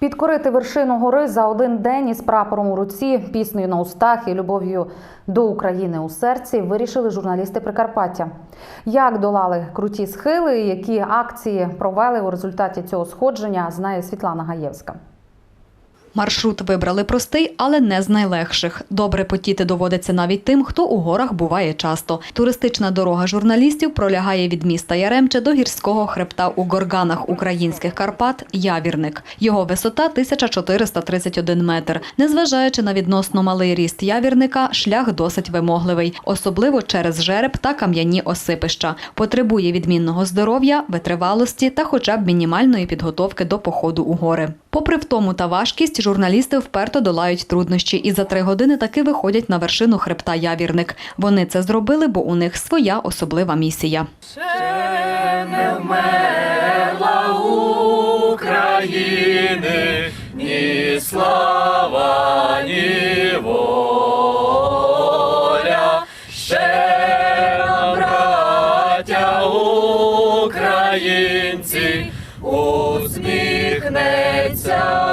Підкорити вершину гори за один день із прапором у руці, піснею на устах і любов'ю до України у серці вирішили журналісти Прикарпаття. Як долали круті схили, які акції провели у результаті цього сходження, знає Світлана Гаєвська. Маршрут вибрали простий, але не з найлегших. Добре потіти доводиться навіть тим, хто у горах буває часто. Туристична дорога журналістів пролягає від міста Яремче до гірського хребта у горганах українських Карпат Явірник. Його висота 1431 метр. Незважаючи на відносно малий ріст явірника, шлях досить вимогливий, особливо через жереб та кам'яні осипища. Потребує відмінного здоров'я, витривалості та хоча б мінімальної підготовки до походу у гори. Попри втому та важкість, журналісти вперто долають труднощі і за три години таки виходять на вершину хребта Явірник. Вони це зробили, бо у них своя особлива місія. України, ні слава, ні воля, ще нам, браття українці, усміхнеться.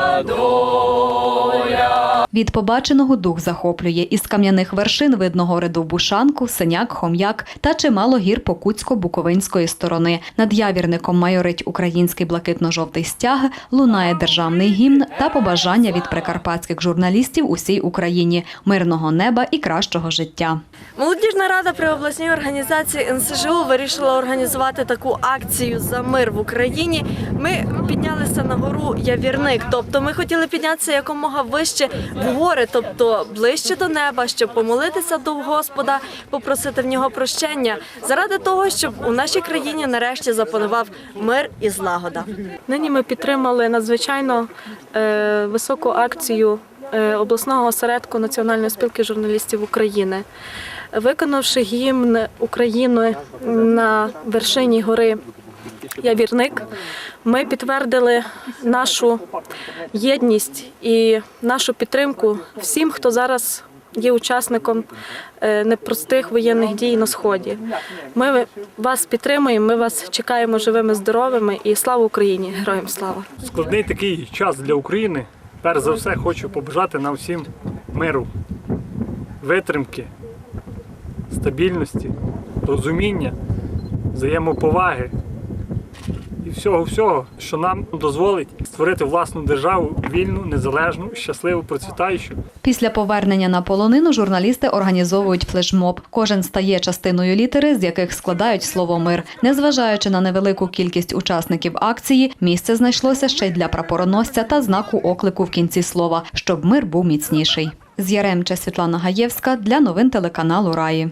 Від побаченого дух захоплює. Із кам'яних вершин видно гори Довбушанку, Синяк, Хом'як та чимало гір Покутсько-Буковинської сторони. Над явірником майорить український блакитно-жовтий стяг, лунає державний гімн та побажання від прикарпатських журналістів усій Україні мирного неба і кращого життя. Молодіжна рада при обласній організації НСЖУ вирішила організувати таку акцію за мир в Україні. Ми піднялися на гору Явірник, тобто ми хотіли піднятися якомога вище в гори, тобто ближче до неба, щоб помолитися до Господа, попросити в нього прощення, заради того, щоб у нашій країні нарешті запанував мир і злагода. Нині ми підтримали надзвичайно е, високу акцію е, обласного осередку Національної спілки журналістів України. Виконавши гімн України на вершині гори Явірник, ми підтвердили нашу єдність і нашу підтримку всім, хто зараз є учасником е, непростих воєнних дій на сході. Ми вас підтримуємо, ми вас чекаємо живими, здоровими і слава Україні! Героям слава! складний такий час для України. Перш за все, хочу побажати нам всім миру, витримки, стабільності, розуміння, взаємоповаги і всього-всього, що нам дозволить створити власну державу вільну, незалежну, щасливу, процвітаючу. Після повернення на полонину журналісти організовують флешмоб. Кожен стає частиною літери, з яких складають слово мир. Незважаючи на невелику кількість учасників акції, місце знайшлося ще й для прапороносця та знаку оклику в кінці слова, щоб мир був міцніший. З Яремче Світлана Гаєвська для новин телеканалу Раї.